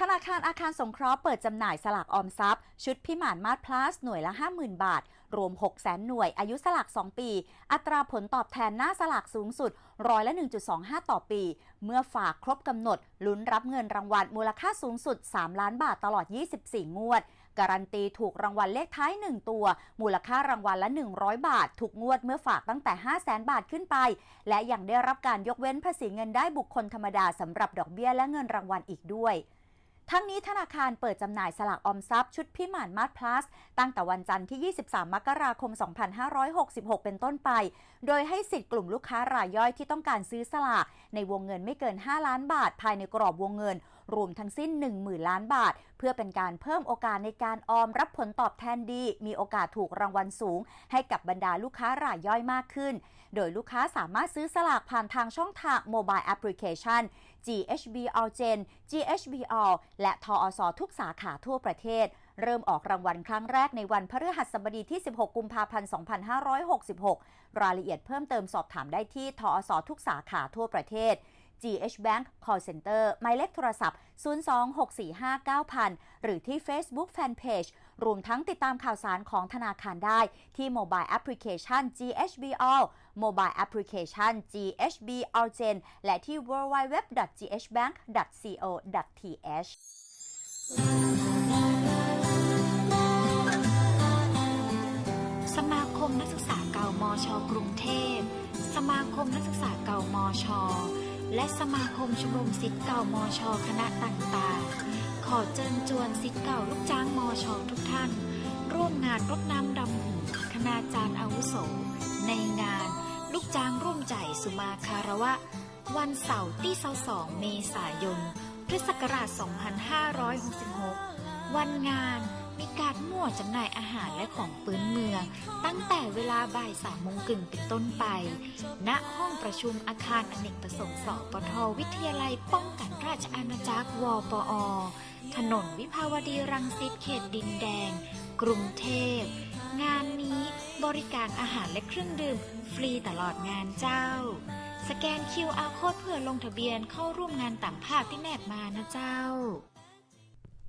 ธนาคารอาคารสงเคราะห์เปิดจำหน่ายสลากออมทรัพย์ ชุดพิมานมาศพลัสหน่วยละ 50,000 บาท รวม 600,000หน่วย อายุสลาก 2 ปี อัตราผลตอบแทนหน้าสลากสูงสุดร้อยละ 1.25 ต่อปี เมื่อฝากครบกำหนด ลุ้นรับเงินรางวัลมูลค่าสูงสุด 3 ล้านบาทตลอด 24 งวด การันตีถูกรางวัลเลขท้าย 1 ตัว มูลค่ารางวัลละ 100 บาท ถูกงวดเมื่อฝากตั้งแต่ 500,000บาทขึ้นไป และยังได้รับการยกเว้นภาษีเงินได้บุคคลธรรมดาสำหรับดอกเบี้ยและเงินรางวัลอีกด้วย ทั้งนี้ธนาคารเปิดจำหน่ายสลากออมทรัพย์ชุดพิมานมาศพลัสตั้งแต่วันจันทร์ที่ 23 มกราคม 2566 เป็นต้นไป โดยให้สิทธิ์กลุ่มลูกค้ารายย่อยที่ต้องการซื้อสลากในวงเงินไม่เกิน 5 ล้านบาท ภายในกรอบวงเงิน รวมทั้งสิ้น 10,000 ล้านบาท เพื่อเป็นการเพิ่มโอกาสในการออมรับผลตอบแทนดี มีโอกาสถูกรางวัลสูง ให้กับบรรดาลูกค้ารายย่อยมากขึ้น โดยลูกค้าสามารถซื้อสลากผ่านทางช่องทางโมบายแอปพลิเคชัน GHB All Gen GHB All และทอสทุกสาขาทั่วประเทศเริ่มออกรางวัลครั้งแรกในวันพฤหัสบดีที่ 16 กุมภาพันธ์ 2566 รายละเอียดเพิ่มเติมสอบถามได้ที่ทอสทุกสาขาทั่วประเทศ GH Bank Call Center หมายเลขโทรศัพท์ 026459000 หรือที่ Facebook Fanpage รวมทั้งติดตามข่าวสารของธนาคารได้ที่ Mobile Application GHB All Mobile Application GHB All Gen และที่ www.ghbank.co.th สมาคมนักศึกษาเก่ามอชอกรุงเทพ สมาคมนักศึกษาเก่ามอชอ และสมาคมชมรมสิทธิ์เก่ามอชคณะต่างๆ ขอเชิญชวนสิทธิ์เก่าลูกจ้างมอชทุกท่าน ร่วมงานรดน้ำดำหัวคณาจารย์อาวุโส ในงานลูกจ้างร่วมใจสุมาคารวะ วันเสาร์ที่22เมษายนพุทธศักราช2566 วันงาน มีการมั่วจำหน่ายอาหารและของปืนเมือง ตั้งแต่เวลาบ่ายสามโมงกึ่งเป็นต้นไป ณ ห้องประชุมอาคารอเนกประสงค์สปทวิทยาลัยป้องกันราชอาณาจักรวปอ ถนนวิภาวดีรังสิตเขตดินแดง กรุงเทพ งานนี้บริการอาหารและเครื่องดื่ม ฟรีตลอดงานเจ้า สแกน QR โค้ดเพื่อลงทะเบียนเข้าร่วมงานตามภาพที่แนบมานะเจ้า